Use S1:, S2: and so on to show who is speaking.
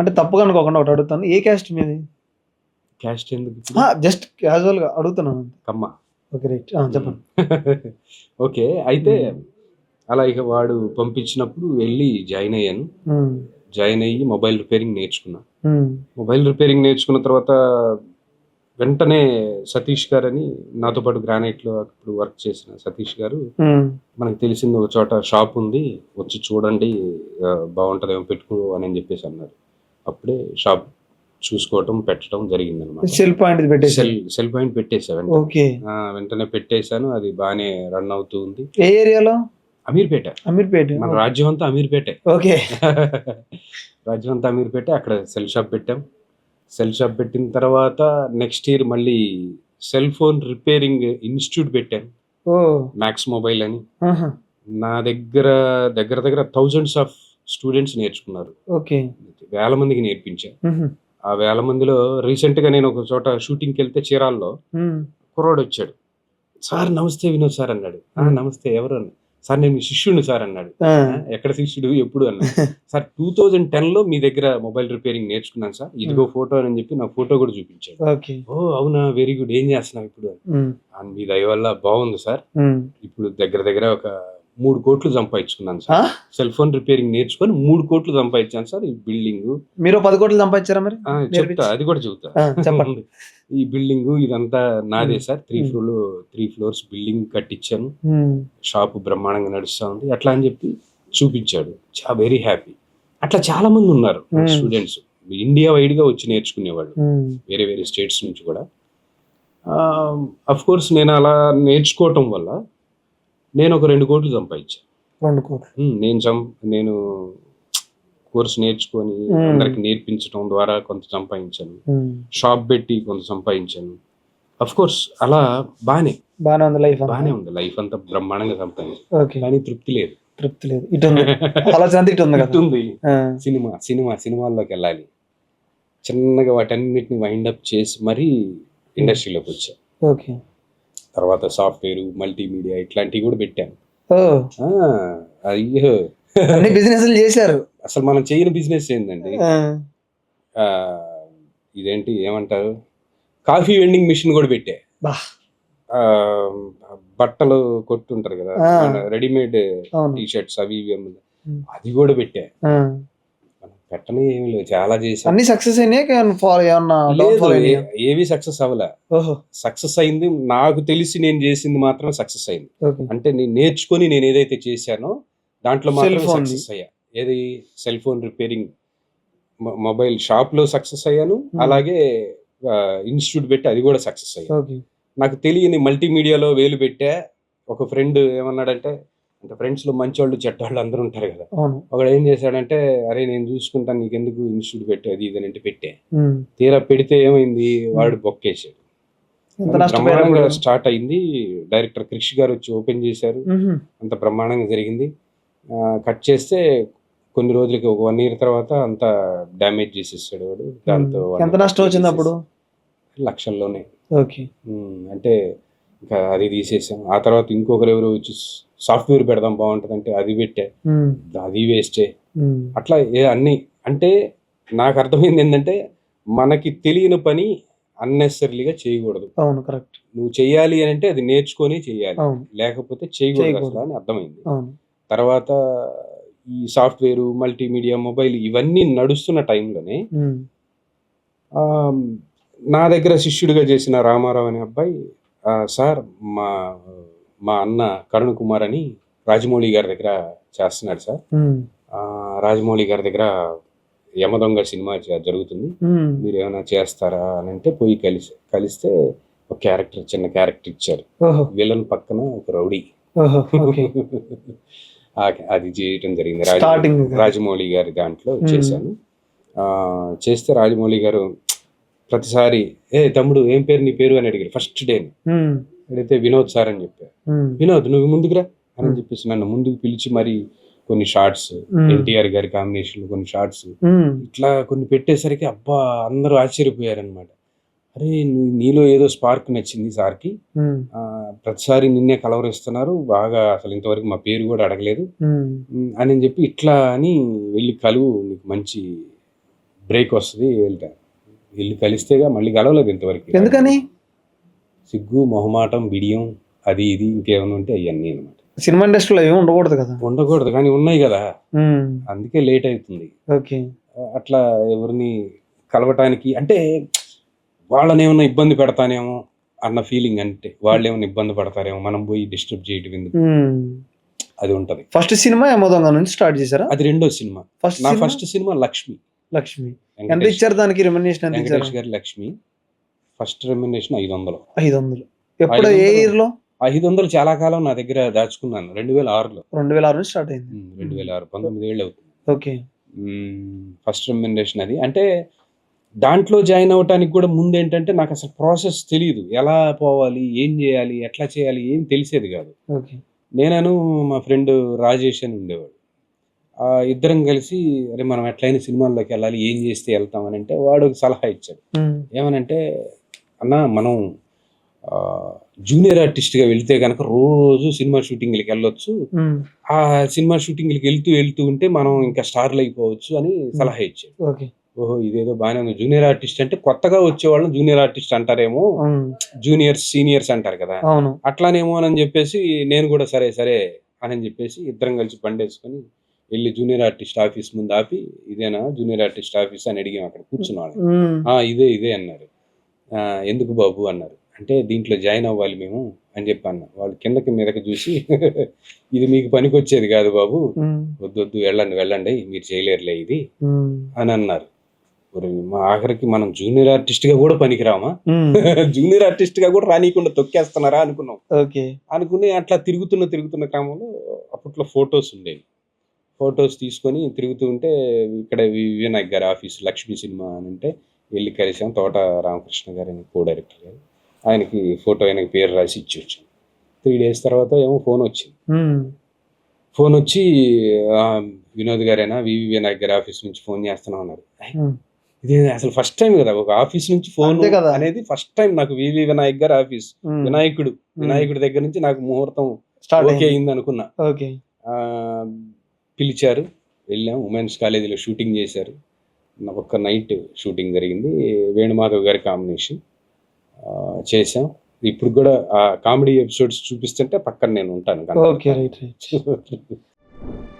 S1: అంటే తప్పుగా అనుకోకుండా ఒకటి అడుగుతాను. ఏ క్యాస్ట్ మీది?
S2: క్యాస్ట్ ఎందుకు?
S1: జస్ట్ క్యాజువల్గా అడుగుతున్నాను
S2: కమ్మ.
S1: Okay right. చెప్పండి.
S2: ఓకే అయితే అలా ఇక వాడు పంపించినప్పుడు వెళ్ళి జాయిన్ అయ్యాను. జాయిన్ అయ్యి మొబైల్ రిపేరింగ్ నేర్చుకున్నా. మొబైల్ రిపేరింగ్ నేర్చుకున్న తర్వాత వెంటనే సతీష్ గారు అని నాతో పాటు గ్రానైట్లో అప్పుడు వర్క్ చేసిన సతీష్ గారు మనకు తెలిసింది ఒక చోట షాప్ ఉంది వచ్చి చూడండి బాగుంటుందేమో పెట్టుకో అని చెప్పేసి అన్నారు. అప్పుడే షాప్ చూసుకోవటం పెట్టడం జరిగింది అనమాట
S1: సెల్ పాయింట్ పెట్టేసి
S2: సెల్ సెల్ పాయింట్ పెట్టేసా వెంటనే.
S1: ఓకే.
S2: వెంటనే పెట్టేశాను అది బాగానే రన్ అవుతూ ఉంది.
S1: ఏ ఏరియాలో?
S2: అమీర్పేట.
S1: అమీర్పేట.
S2: మన రాజ్యం అంతా అమీర్పేటే.
S1: ఓకే.
S2: రాజ్యం అంతా అమీర్పేట అక్కడ సెల్ షాప్ పెట్టాం. సెల్ షాప్ పెట్టిన తర్వాత నెక్స్ట్ ఇయర్ మళ్ళీ సెల్ ఫోన్ రిపేరింగ్ ఇన్స్టిట్యూట్ పెట్టాను మ్యాక్స్ మొబైల్ అని. నా దగ్గర దగ్గర దగ్గర థౌజండ్స్ ఆఫ్ స్టూడెంట్స్ నేర్చుకున్నారు.
S1: ఓకే.
S2: వేల మందికి నేర్పించాను ఆ వేల మందిలో రీసెంట్గా నేను ఒక చోట షూటింగ్కి వెళ్తే చీరాల్లో కుర్రోడు వచ్చాడు. సార్ నమస్తే వినోద్ సార్ అన్నాడు. "ఆ, నమస్తే ఎవరు? అన్న సార్ నేను మీ శిష్యుడిని సార్ అన్నాడు.
S1: ఆ,
S2: "ఆ, ఎక్కడ శిష్యుడు? ఎప్పుడు? అన్నాడు. సార్ టూ థౌజండ్ టెన్లో మీ దగ్గర మొబైల్ రిపేరింగ్ నేర్చుకున్నాను సార్. ఇదిగో ఫోటో అని చెప్పి నా ఫోటో కూడా చూపించాడు.
S1: ఓకే.
S2: ఓ అవునా? Very good. ఏం చేస్తున్నావు ఇప్పుడు? అని.
S1: ఉమ్,
S2: "ఆ, మీ దయ వల్ల బాగుంది సార్. ఇప్పుడు దగ్గర దగ్గర ఒక మూడు కోట్లు సంపాదించుకున్నాను సార్? సెల్ ఫోన్ రిపేరింగ్ నేర్చుకొని మూడు కోట్లు సంపాదించాను సార్ ఈ బిల్డింగ్.
S1: మీరు పది కోట్లు సంపాదించారా మరి?
S2: చెప్తా. అది కూడా చెబుతా.
S1: చెప్పండి.
S2: ఈ బిల్డింగ్ ఇదంతా నాదే. Sir. Three. Floor three floors building కట్టించాను. Shop బ్రహ్మాండంగా నడుస్తూ ఉంది. అట్లా అని చెప్పి చూపించాడు. వెరీ హ్యాపీ అట్లా చాలా మంది ఉన్నారు. స్టూడెంట్స్ ఇండియా వైడ్గా వచ్చి నేర్చుకునేవాళ్ళు. వేరే వేరే స్టేట్స్ నుంచి కూడా. అఫ్ కోర్స్ నేను అలా నేర్చుకోవటం వల్ల నేను ఒక రెండు కోట్లు సంపాదించాను
S1: రెండు కోట్లు.
S2: నేను సం నేను కోర్స్ నేర్చుకొని. అందరికి నేర్పించడం ద్వారా కొంత సంపాదించాను. షాప్ పెట్టి కొంత సంపాదించాను. అఫ్ కోర్స్ అలా బానే.
S1: బాగానే ఉంది లైఫ్
S2: బానే ఉంది. లైఫ్ అంతా బ్రహ్మాండంగా సంపాదించాను. కానీ తృప్తి లేదు.
S1: తృప్తి లేదు. ఇటు ఆలోచన ఇటు ఉంది కదా.
S2: ఉంది సినిమా సినిమా సినిమాల్లోకి వెళ్ళాలి. చిన్నగా వాటన్నిటిని వైండ్ అప్ చేసి మరీ ఇండస్ట్రీలోకి వచ్చా.
S1: ఓకే.
S2: తర్వాత సాఫ్ట్వేర్ మల్టీమీడియా ఇట్లాంటివి కూడా పెట్టాను. అయ్యో.
S1: అన్ని చేశారు.
S2: అసలు మనం చేయని బిజినెస్
S1: ఆ,
S2: ఇదేంటి ఏమంటారు? కాఫీ వెండింగ్ మిషన్ కూడా పెట్టా. బట్టలు కొట్టుంటారు కదా. రెడీమేడ్
S1: అవును.
S2: టీ షర్ట్స్ అవి ఇవి. అది కూడా పెట్టా. పెట్టని ఏమి లేవు. చాలా చేసాం
S1: అన్ని సక్సెస్ అయినాయి?
S2: ఏవి సక్సెస్ అవ్వలే. సక్సెస్ అయింది. నాకు తెలిసి నేను చేసింది మాత్రం సక్సెస్ అయింది. అంటే నేను నేర్చుకొని నేను ఏదైతే చేశానో దాంట్లో మాత్రం. సక్సెస్ అయ్యా. ఏది? సెల్ ఫోన్ రిపేరింగ్ మొబైల్ షాప్లో సక్సెస్ అయ్యాను.
S1: Hmm.
S2: అలాగే ఇన్స్టిట్యూట్ పెట్టి అది కూడా సక్సెస్ అయ్యా.
S1: ఓకే
S2: నాకు తెలియని మల్టీమీడియాలో వేలు పెట్టా. ఒక ఫ్రెండ్ ఏమన్నాడంటే అంటే ఫ్రెండ్స్లో మంచోళ్ళు చెడ్డవాళ్ళు అందరూ ఉంటారు కదా. ఒకడు ఏం చేశాడంటే అరే నేను చూసుకుంటాను నీకెందుకు ఇన్స్టిట్యూట్ పెట్టు అది ఇది అంటే పెట్టే. తీరా పెడితే ఏమైంది? వాడు బొక్కేసాడు బ్రహ్మాండంగా? స్టార్ట్ అయింది. డైరెక్టర్ క్రిష్ గారు వచ్చి ఓపెన్ చేశారు. అంత బ్రహ్మాండంగా జరిగింది. కట్ చేస్తే కొన్ని రోజులకి ఒక వన్ ఇయర్ తర్వాత అంత డ్యామేజ్ చేసేసాడు వాడు. దాంతో
S1: ఎంత నష్టం వచ్చింది అప్పుడు?
S2: లక్షల్లోనే.
S1: ఓకే.
S2: అంటే ఇంకా అది తీసేసాం. ఆ తర్వాత ఇంకొకరు ఎవరు వచ్చి సాఫ్ట్వేర్ పెడదాం బాగుంటుంది అంటే అది పెట్టే. అది వేస్టే. అట్లా ఏ అన్ని అంటే నాకు అర్థమైంది ఏంటంటే మనకి తెలియని పని అన్నెసరీగా చేయకూడదు.
S1: అవును కరెక్ట్.
S2: నువ్వు చెయ్యాలి అని అంటే అది నేర్చుకొని చెయ్యాలి.
S1: అవును.
S2: లేకపోతే చేయకూడదు. అసలు అని అర్థమైంది. తర్వాత ఈ సాఫ్ట్వేర్ మల్టీమీడియా మొబైల్ ఇవన్నీ నడుస్తున్న టైంలోనే నా దగ్గర శిష్యుడిగా చేసిన రామారావు అనే అబ్బాయి "ఆ, సార్ మా మా అన్న కరుణ్ కుమార్ అని రాజమౌళి గారి దగ్గర చేస్తున్నాడు సార్. రాజమౌళి గారి దగ్గర యమదొంగ సినిమా జరుగుతుంది. మీరు ఏమైనా చేస్తారా అని అంటే పోయి కలిసి కలిస్తే ఒక క్యారెక్టర్ చిన్న క్యారెక్టర్ ఇచ్చారు విలన్ పక్కన ఒక రౌడీ. అది చేయటం జరిగింది. రాజమౌళి గారి దాంట్లో. చేశాను. చేస్తే రాజమౌళి గారు ప్రతిసారి ఏ తమ్ముడు ఏం పేరు? నీ పేరు? అని అడిగారు ఫస్ట్ డే. అడిగితే వినోద్ సార్ అని చెప్పారు. వినోద్ నువ్వు ముందుకురా అని. చెప్పేసి నన్ను ముందుకు పిలిచి మరి కొన్ని షార్ట్స్. ఎన్టీఆర్ గారి కాంబినేషన్ కొన్ని షార్ట్స్. ఇట్లా కొన్ని పెట్టేసరికి అబ్బా అందరూ ఆశ్చర్యపోయారనమాట అరే నీలో ఏదో స్పార్క్ నచ్చింది సార్కి. ప్రతిసారి నిన్నే కలవరిస్తున్నారు. బాగా అసలు ఇంతవరకు మా పేరు కూడా అడగలేదు. అని చెప్పి ఇట్లా అని వెళ్ళి కలువు. నీకు మంచి బ్రేక్ వస్తుంది వెళ్తా వెళ్ళి కలిస్తేగా మళ్ళీ కలవలేదు ఇంతవరకు.
S1: ఎందుకని?
S2: సిగ్గు మొహమాటం బిడియం అది ఇది ఇంకేమైనా ఉంటే అవన్నీ అనమాట
S1: సినిమా ఇండస్ట్రీలో ఏమి ఉండకూడదు కదా.
S2: ఉండకూడదు కానీ ఉన్నాయి కదా. అందుకే లేట్ అవుతుంది.
S1: ఓకే.
S2: అట్లా ఎవరిని కలవటానికి అంటే వాళ్ళని ఏమైనా ఇబ్బంది పెడతానేమో అన్న ఫీలింగ్ అంటే వాళ్ళు ఏమైనా ఇబ్బంది పడతారేమో మనం పోయి డిస్టర్బ్ చేయటం ఎందుకు? అది ఉంటది.
S1: ఫస్ట్ సినిమా యమదొంగ నుంచి స్టార్ట్ చేశారా?
S2: అది రెండో సినిమా.
S1: ఫస్ట్
S2: నా ఫస్ట్ సినిమా లక్ష్మి.
S1: లక్ష్మి. ఎంత ఇచ్చారు దానికి రెమ్యునేషన్ ఎంత ఇచ్చారు?
S2: గారి లక్ష్మి. ఫస్ట్ రెమ్యునేషన్ ఐదు వందలు
S1: ఐదు వందలు ఎప్పుడు ఏ. ఇయర్లో?
S2: ఐదు వందలు చాలా కాలం నా దగ్గర దాచుకున్నాను. రెండు వేల ఆరులో.
S1: రెండు వేల ఆరు స్టార్ట్ అయింది.
S2: రెండు వేల ఆరు. పంతొమ్మిది ఏళ్ళు అవుతుంది.
S1: ఓకే.
S2: ఫస్ట్ రెమ్యునరేషన్ అది. అంటే దాంట్లో జాయిన్ అవ్వటానికి కూడా ముందు ఏంటంటే నాకు అసలు ప్రాసెస్ తెలియదు ఎలా పోవాలి ఏం చేయాలి ఎట్లా చేయాలి ఏం తెలిసేది కాదు.
S1: ఓకే.
S2: నేనను మా ఫ్రెండ్ రాజేష్ అని ఉండేవాడు. ఇద్దరం కలిసి అరే మనం ఎట్లయినా సినిమాల్లోకి వెళ్ళాలి ఏం చేస్తే వెళ్తామని అంటే వాడు ఒక సలహా ఇచ్చాడు. ఏమనంటే అన్న మనం జూనియర్ ఆర్టిస్ట్గా వెళ్తే కనుక రోజు సినిమా షూటింగ్లకి వెళ్ళొచ్చు. ఆ సినిమా షూటింగ్లకి వెళ్తూ వెళ్తూ ఉంటే మనం ఇంకా స్టార్లు అయిపోవచ్చు అని సలహా ఇచ్చాడు. ఓహో ఇదేదో బాగానే ఉంది. జూనియర్ ఆర్టిస్ట్ అంటే కొత్తగా వచ్చేవాళ్ళని జూనియర్ ఆర్టిస్ట్ అంటారేమో జూనియర్స్ సీనియర్స్ అంటారు కదా. అట్లానేమో అని చెప్పేసి నేను కూడా సరే సరే అని చెప్పేసి ఇద్దరం కలిసి బండేసుకొని వెళ్ళి జూనియర్ ఆర్టిస్ట్ ఆఫీస్ ముందు ఆపి ఇదేనా? జూనియర్ ఆర్టిస్ట్ ఆఫీస్ అని అడిగాం అక్కడ కూర్చున్నాడు ఇదే ఇదే అన్నారు. "ఆ, ఎందుకు బాబు? అన్నారు. అంటే దీంట్లో జాయిన్ అవ్వాలి మేము అని చెప్పి అన్న. వాళ్ళు కిందకి మీదకి చూసి ఇది మీకు పనికొచ్చేది కాదు బాబు. వద్దు వద్దు వెళ్ళండి వెళ్ళండి. మీరు చేయలేరులే ఇది అని అన్నారు. మా ఆఖరికి మనం జూనియర్ ఆర్టిస్ట్గా కూడా పనికిరామా? జూనియర్ ఆర్టిస్ట్గా కూడా రానియకుండా తొక్కేస్తున్నారా అనుకున్నాం.
S1: ఓకే.
S2: అనుకుని అట్లా తిరుగుతున్న తిరుగుతున్న క్రమంలో అప్పట్లో ఫొటోస్ ఉండేవి. ఫొటోస్ తీసుకొని తిరుగుతూ ఉంటే ఇక్కడ వినాయక్ గారి ఆఫీస్ లక్ష్మీ సినిమా అని అంటే వెళ్ళి కలిసాం. తోట రామకృష్ణ గారిని కో డైరెక్టర్ గారు. ఆయనకి ఫోటో ఆయనకి పేరు రాసి ఇచ్చి వచ్చాం. త్రీ డేస్ తర్వాత ఏమో ఫోన్ వచ్చింది. ఫోన్ వచ్చి "ఆ, వినోద్ గారేనా? వివి వినాయక్ గారి ఆఫీస్ నుంచి ఫోన్ చేస్తున్నాం అన్నారు. ఇది అసలు ఫస్ట్ టైం కదా. ఒక ఆఫీస్ నుంచి ఫోన్. అనేది ఫస్ట్ టైం నాకు వివి వినాయక్ గారి ఆఫీస్. వినాయకుడు. వినాయకుడి దగ్గర నుంచి నాకు ముహూర్తం
S1: స్టార్ట్
S2: ఓకే
S1: అయింది.
S2: అయింది అనుకున్నా. పిలిచారు. వెళ్ళాం. ఉమెన్స్ కాలేజీలో షూటింగ్ చేశారు. ఒక్క నైట్ షూటింగ్ జరిగింది. వేణుమాధవ్ గారి కాంబినేషన్ చేసాం ఇప్పుడు కూడా ఆ కామెడీ ఎపిసోడ్స్ చూపిస్తుంటే పక్కన నేను ఉంటాను.
S1: Okay right right.